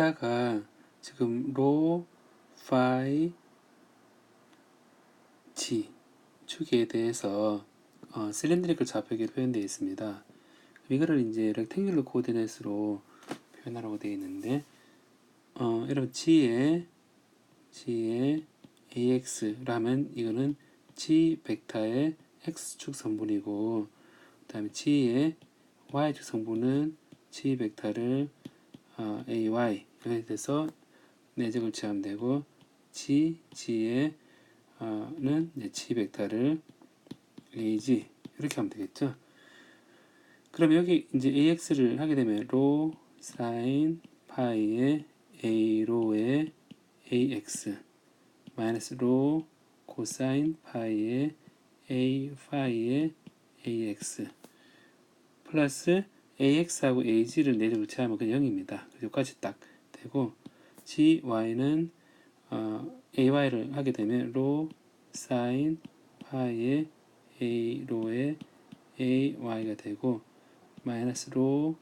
벡터가 지금 로, 파이, g 축에 대해서 어, 실린드리컬 좌표기에 표현되어 있습니다. 이거를 이제 렉탱귤러 코디네이트로 표현하라고 되어 있는데 어, 여러분 g의 g의 ax라면 이거는 g 벡터의 x축 성분이고 그다음에 g의 y축 성분은 g 벡터를 어, ay 돼서 내적을 취하면 되고 g g의 어, 는 이제 g 벡터를 ag 이렇게 하면 되겠죠. 그럼 여기 이제 ax를 하게 되면 로 사인 파이의 a 로의 ax 마이너스 로 코사인 파이의 a 파이의 ax 플러스 ax하고 ag를 내리고 취하면 그 0입니다. 여기까지 딱 되고 gy는 어, ay를 하게 되면 로 사인 파이의 a 로의 ay가 되고 마이너스 로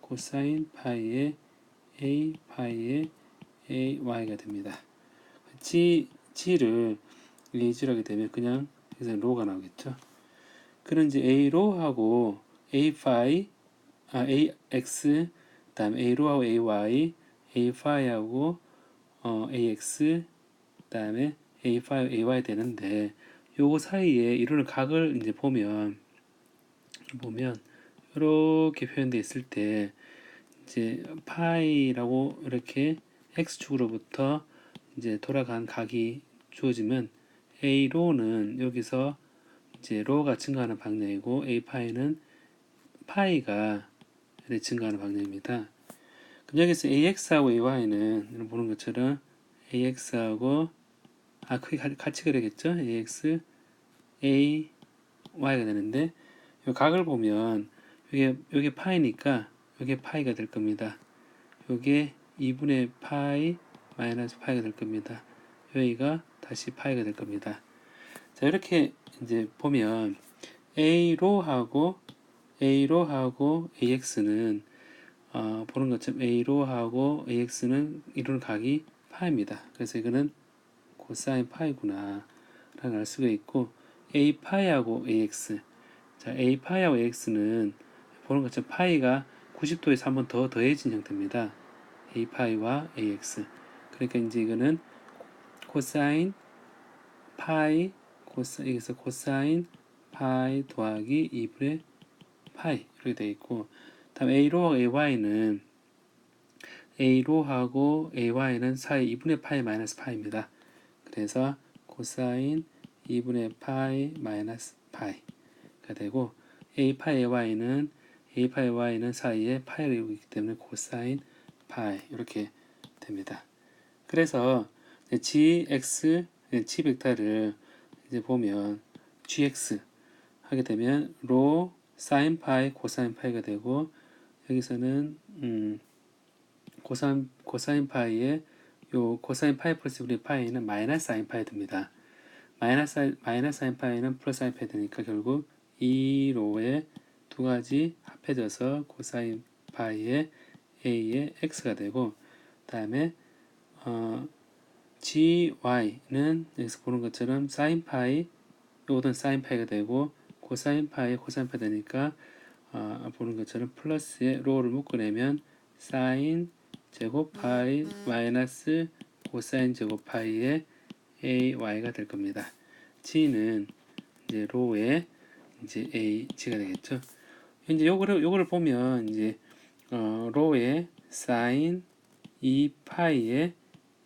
코사인 파이의 a 파이의 ay가 됩니다. g g를 ag로 하게 되면 그냥 여기서 로가 나오겠죠. 그런 이제 a 로 하고 a 파이 아 ax 그다음에 a 로 하고 ay a 파이하고 어, ax 그다음에 a 파이 ay 되는데 요거 사이에 이루는 각을 이제 보면 보면 이렇게 표현되어 있을 때 이제 파이라고 이렇게 x축으로부터 이제 돌아간 각이 주어지면 a 로는 여기서 이제 로가 증가하는 방향이고 a 파이는 파이가 증가하는 방향입니다. 그럼 여기서 ax하고 ay는 보는 것처럼 ax하고 아 크게 같이 그려야겠죠? ax a y가 되는데 이 각을 보면 이게 이게 파이니까 이게 파이가 될 겁니다. 이게 2분의 파이 마이너스 파이가 될 겁니다. 여기가 다시 파이가 될 겁니다. 자 이렇게 이제 보면 a로 하고 a로 하고 ax는 어, 보는 것처럼 a로 하고 ax는 이루는 각이 파입니다. 그래서 이거는 코사인 파이구나 라는 알 수가 있고 a 파이하고 ax 자 a 파이하고 ax는 보는 것처럼 파이가 90도에서 한 번 더 더해진 형태입니다. a 파이와 ax 그러니까 이제 이거는 코사인 파이 코사 여기서 코사인 파이 더하기 2분의 파이 이렇게 되어 있고 다음 a로 ay는 a로 하고 ay는 사이 2분의 파이 마이너스 파이입니다. 그래서 코사인 2분의 파이 마이너스 파이가 되고 a 파이 ay는 a 파이 y는 사이에 파이가 있기 때문에 코사인 파이 이렇게 됩니다. 그래서 gx g 벡터를 이제 보면 gx 하게 되면 로 사인 파이 코사인 파이가 되고 여기서는 음 코사인 코사인 파이의 요 코사인 파이 플러스 우리 파이는 마이너스 사인 파이 됩니다. 마이너스 마이너스 사인 파이는 플러스 사인 파이 되니까 결국 이 로의 두 가지 합해져서 코사인 파이의 a의 x가 되고 다음에 어, gy는 여기서 보는 것처럼 사인 파이 요거는 사인 파이가 되고 코사인 파이 코사인 파이 되니까 어, 보는 것처럼 플러스에 로를 묶어내면 사인 제곱 파이 마이너스 코사인 제곱 파이의 ay가 될 겁니다. g는 이제 로의 이제 a g가 되겠죠. 이제 요거를 요거를 보면 이제 어, 로의 사인 2 파이의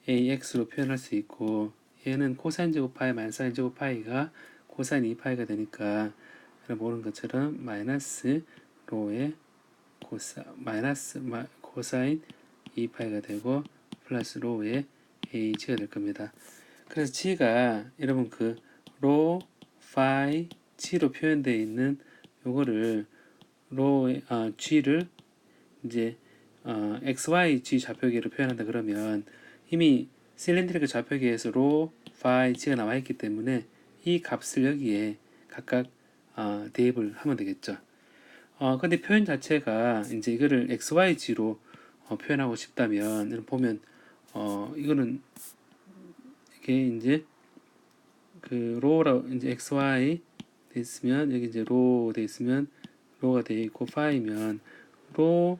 ax로 표현할 수 있고 얘는 코사인 제곱 파이 마이너스 사인 제곱 파이가 코사인 2 파이가 되니까 모르는 것처럼 마이너스 로의 코사 마이너스 마, 코사인 2파이가 되고 플러스 로의 ag가 될 겁니다. 그래서 g가 여러분 그 로, 파이, g로 표현되어 있는 요거를 로, 어, g를 이제 어, xy, g 좌표기로 표현한다 그러면 이미 실린드리컬 좌표기에서 로, 파이, g가 나와 있기 때문에 이 값을 여기에 각각 어, 대입을 하면 되겠죠. 어, 근데 표현 자체가 이제 이거를 xy, g로 어, 표현하고 싶다면 보면 어 이거는 이게 이제 그 로우라 이제 xy 돼 있으면 여기 이제 로우 돼 있으면 로우가 돼 있고 파이면 로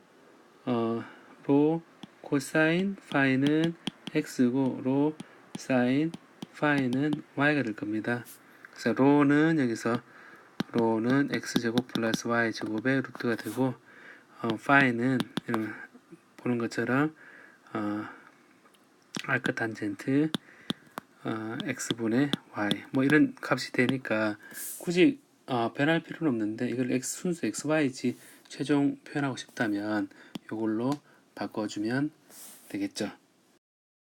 어, 로 코사인 파이는 x고 로 사인 파이는 y가 될 겁니다. 그래서 로는 여기서 로는 x 제곱 플러스 y 제곱의 루트가 되고 어, 파이는 보는 것처럼 어, 알크 탄젠트 어, x분의 y 뭐 이런 값이 되니까 굳이 어, 변할 필요는 없는데 이걸 x 순수 xy지 최종 표현하고 싶다면 이걸로 바꿔주면 되겠죠.